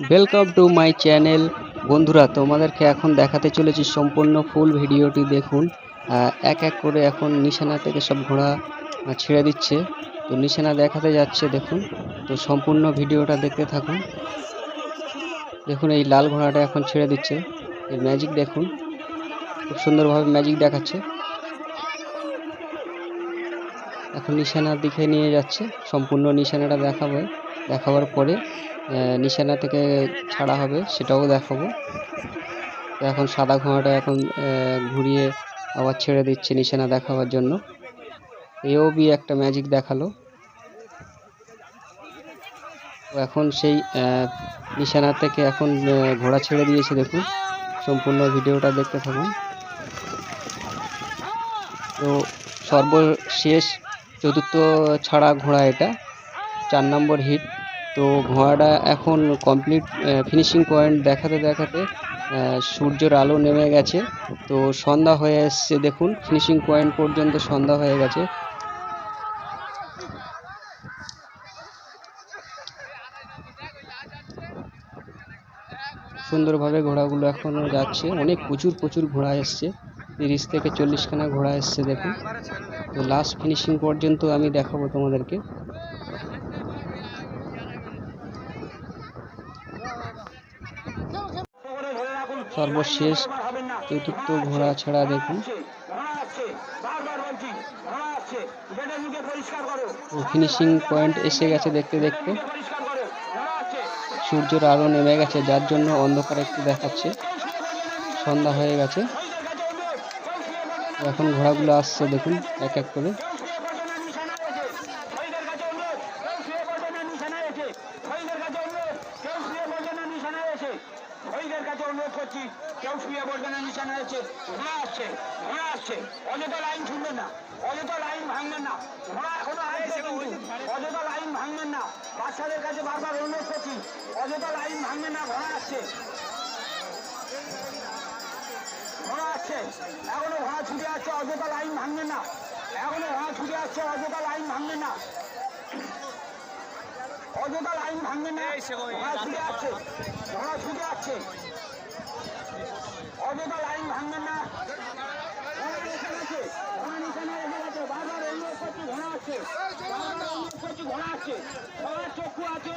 Welcome to my channel বন্ধুরা, তোমাদেরকে এখন দেখাতে চলেছি সম্পূর্ণ ফুল ভিডিওটি দেখুন। এক এক করে এখন নিশানা থেকে সব ঘোড়া ছেড়ে দিচ্ছে। তো নিশানা দেখাতে যাচ্ছে, দেখুন। তো সম্পূর্ণ ভিডিওটা দেখতে থাকুন। দেখুন, এই লাল ঘোড়াটা এখন ছেড়ে দিচ্ছে। এর ম্যাজিক দেখুন। খুব সুন্দরভাবে ম্যাজিক দেখাচ্ছে। এখন নিশানার দিকে নিয়ে যাচ্ছে। সম্পূর্ণ নিশানাটা দেখাবে দেখাবার পরে নিশানা থেকে ছাড়া হবে, সেটাও দেখাবো। এখন সাদা ঘোড়াটা এখন ঘুরিয়ে আবার ছেড়ে দিচ্ছে নিশানা দেখাবার জন্য। এও বি একটা ম্যাজিক দেখাল। এখন সেই নিশানা থেকে এখন ঘোড়া ছেড়ে দিয়েছে, দেখুন। সম্পূর্ণ ভিডিওটা দেখতে থাকুন। তো সর্বশেষ চতুর্থ ছাড়া ঘোড়া এটা। চার নম্বর হিট তো ঘোড়াটা এখন কমপ্লিট ফিনিশিং পয়েন্ট দেখাতে দেখাতে সূর্যের আলো নেমে গেছে। তো সন্ধ্যা হয়ে এসছে, দেখুন ফিনিশিং পয়েন্ট পর্যন্ত সন্ধ্যা হয়ে গেছে। সুন্দরভাবে ঘোড়াগুলো এখনও যাচ্ছে। অনেক প্রচুর প্রচুর ঘোড়া এসছে। তিরিশ থেকে চল্লিশখানা ঘোড়া এসছে, দেখুন। তো লাস্ট ফিনিশিং পর্যন্ত আমি দেখাবো তোমাদেরকে। সর্বশেষ চতুর্থ ঘোড়া ছাড়া দেখুন। ফিনিশিং পয়েন্ট এসে গেছে দেখতে দেখতে। সূর্যের আলো নেমে গেছে, যার জন্য অন্ধকার একটু দেখাচ্ছে। সন্ধ্যা হয়ে গেছে। এখন ঘোড়াগুলো আসছে, দেখুন, এক এক করে। কাছে অনুরোধ করছি। কেউ শুয়ে পড়বে না নিশানা আছে। ঘোড়া আসছে ঘোড়া আসছে। অযথা লাইন শুনবেন না। অযথা লাইন ভাঙবেন না। ঘোড়া এখনও আসছে অযথা লাইন ভাঙবেন না। বাচ্চাদের কাছে বারবার অনুরোধ করছি অযথা লাইন ভাঙবেন না ঘোড়া আসছে। ঘোড়া আসছে। এখনও ঘোড়া ছুটে আসছে অযথা লাইন ভাঙবেন না। এখনও ঘোড়া ছুটে আসছে অযথা লাইন ভাঙবেন না। অযথা লাইন ভাঙবেন না। ঘোড়া ছুটে আসছে। ঘোড়া ছুটে আসছে। অযথা লাইন ভাঙবেন না। বারবার অনুরোধ করছি ঘোড়া আসছে বারবার অনুরোধ করছি ঘোড়া সবার চক্ষু আছে